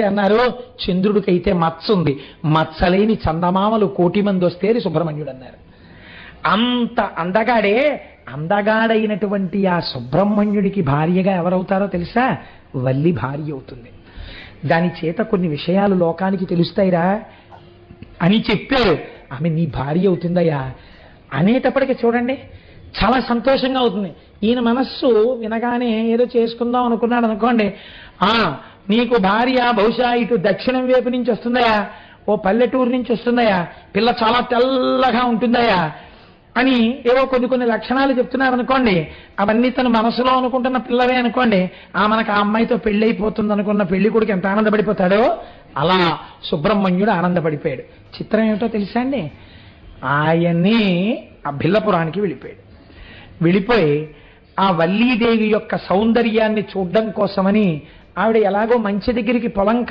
అన్నారు? చంద్రుడికైతే మచ్చ ఉంది మచ్చలేని చందమామలు కోటి మంది వస్తే సుబ్రహ్మణ్యుడు అన్నారు అంత అందగాడే అందగాడైనటువంటి ఆ సుబ్రహ్మణ్యుడికి భార్యగా ఎవరవుతారో తెలుసా? వల్లి భార్య అవుతుంది. దాని చేత కొన్ని విషయాలు లోకానికి తెలుస్తాయిరా. అని చెప్పారు. ఆమె నీ భార్య అవుతుందయ్యా. అనేటప్పటికీ చూడండి చాలా సంతోషంగా అవుతుంది. ఈయన మనస్సు వినగానే ఏదో చేసుకుందాం అనుకున్నాడు అనుకోండి. ఆ నీకు భార్య బహుశా ఇటు దక్షిణం వైపు నుంచి వస్తుందయా ఓ పల్లెటూరు నుంచి వస్తుందయా పిల్ల చాలా తెల్లగా ఉంటుందయా అని ఏవో కొన్ని కొన్ని లక్షణాలు చెప్తున్నారు అనుకోండి అవన్నీ తన మనసులో అనుకుంటున్న పిల్లవే అనుకోండి ఆ మనకు ఆ అమ్మాయితో పెళ్ళి అయిపోతుంది అనుకున్న పెళ్ళి కొడుకు ఎంత ఆనందపడిపోతాడో అలా సుబ్రహ్మణ్యుడు ఆనందపడిపోయాడు. చిత్రం ఏమిటో తెలుసా అండి? ఆయన్ని ఆ భిల్లపురానికి వెళ్ళిపోయాడు. వెళ్ళిపోయి ఆ వల్లీదేవి యొక్క సౌందర్యాన్ని చూడడం కోసమని ఆవిడ ఎలాగో మంచి దగ్గరికి పొలం